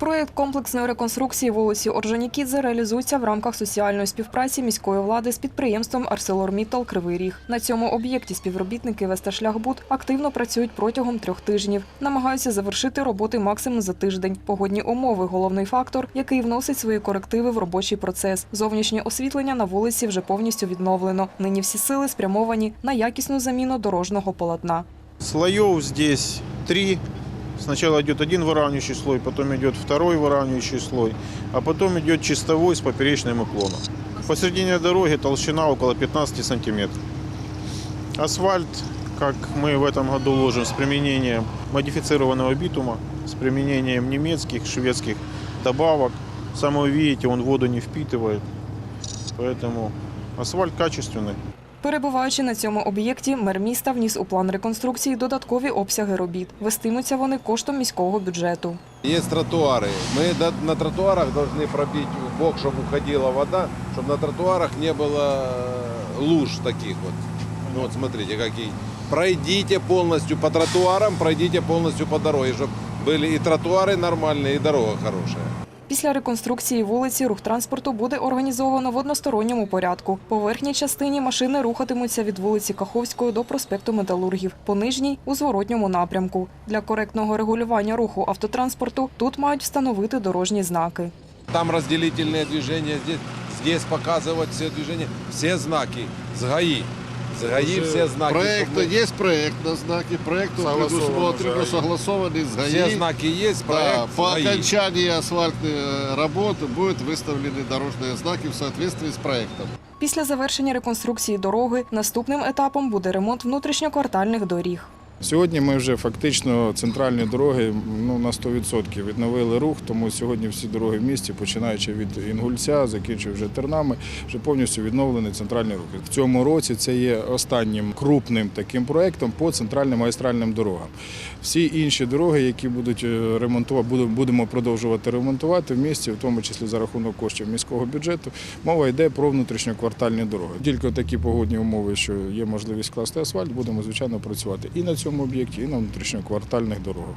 Проєкт комплексної реконструкції вулиці Орджонікідзе реалізується в рамках соціальної співпраці міської влади з підприємством «Арселорміттал Кривий Ріг. На цьому об'єкті співробітники Весташляхбуд активно працюють протягом трьох тижнів. Намагаються завершити роботи максимум за тиждень. Погодні умови головний фактор, який вносить свої корективи в робочий процес. Зовнішнє освітлення на вулиці вже повністю відновлено. Нині всі сили спрямовані на якісну заміну дорожнього полотна. Слоев здесь три. Сначала идет один выравнивающий слой, потом идет второй выравнивающий слой, а потом идет чистовой с поперечным уклоном. Посередине дороги толщина около 15 сантиметров. Асфальт, как мы в этом году ложим, с применением модифицированного битума, с применением немецких, шведских добавок. Сами вы видите, он воду не впитывает. Поэтому асфальт качественный. Перебуваючи на цьому об'єкті, мер міста вніс у план реконструкції додаткові обсяги робіт. Вестимуться вони коштом міського бюджету. Есть тротуары. Мы до- на тротуарах должны пробить в бок, чтобы уходила вода, чтобы на тротуарах не было э, луж таких вот. Ну вот смотрите, какие. Пройдите полностью по тротуарам, пройдите полностью по дороге, чтобы были и тротуары нормальные, и дорога хорошая. Після реконструкції вулиці рух транспорту буде організовано в односторонньому порядку. По верхній частині машини рухатимуться від вулиці Каховської до проспекту Металургів, по нижній у зворотньому напрямку. Для коректного регулювання руху автотранспорту тут мають встановити дорожні знаки. Там разделительные движения, здесь, показывать все движения, все знаки с ГАИ. С ГАИ все знаки. Проект, чтобы мы- есть проект на знаки, проект Согласован предусмотрено, уже. согласованный с ГАИ. Все знаки есть, Да, проект по ГАИ. окончании асфальтной э, работы будут выставлены дорожные знаки в соответствии с проектом. Після завершення реконструкції дороги наступним етапом буде ремонт внутрішньоквартальних доріг. Сьогодні ми вже фактично центральні дороги ну, на 100% відновили рух, тому сьогодні всі дороги в місті, починаючи від Інгульця, закінчуючи вже Тернами, вже повністю відновлені центральні рухи. В цьому році це є останнім крупним таким проєктом по центральним магістральним дорогам. Всі інші дороги, які будуть е, ремонтувати, будемо- продовжувати ремонтувати в місті, в тому числі за рахунок коштів міського бюджету. Мова йде про внутрішньоквартальні дороги. Тільки такі погодні умови, що є можливість класти асфальт, будемо звичайно працювати і на цьому об'єкті, і на внутрішньоквартальних дорогах.